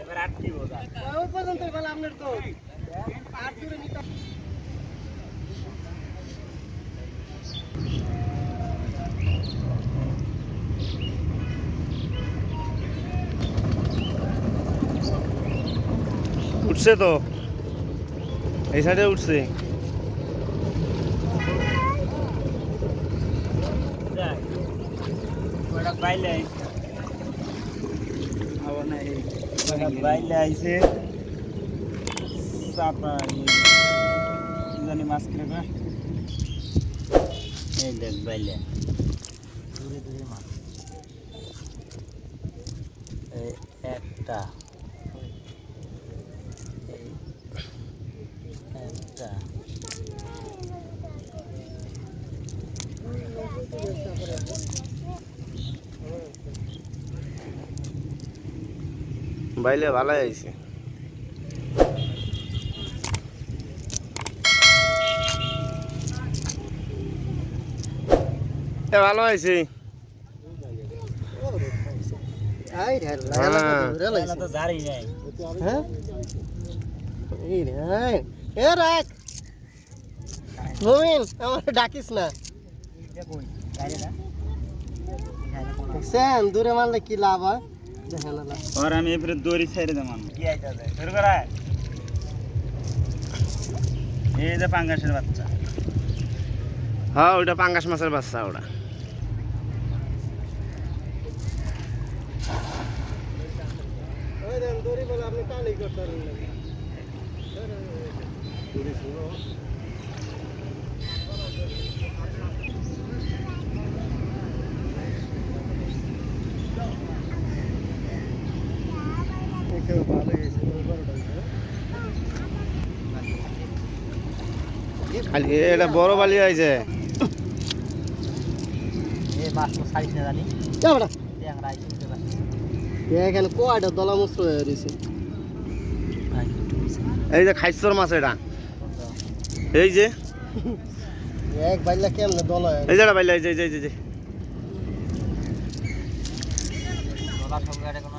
এবার আটটি বোঝা ওই পর্যন্ত বলে আপনার তো আর দূরে নিতে উঠছে তো এই সাইডে উঠছে যাক ওটা বাইলে বাইলে আইছে। চাপা জানি মাছ কিনে? এই দেখ, বাইলে। দূরে দূরে মাছ। এই একটা। একটা। বাইলে ভালো হয়েছে। ভালো হয়েছে। হ্যাঁ। হ্যাঁ? এই রে আই এ রাখ। মুমিন আমার ডাকিস না। দূরে মারলে কি লাভ হয়? और আমি এবারে দড়ি ছেড়ে দেমান কি আইতা যায় শুরু করা। এই যে পাঙ্গাসের বাচ্চা। হ্যাঁ ওইটা পাঙ্গাস মাছের বাচ্চা ওটা। দড়ি বলে আপনি টানি করতে পারেন না ভালো হয়েছে খালি এটা বড় বালি আইছে দলা হয়ে এই যে খাইছর মাছ এটা। এই যে। এক বাইলা কেমনে দলা এই যে বাইলে এই যে এই যে, ডলার সব গাড়ি কোনো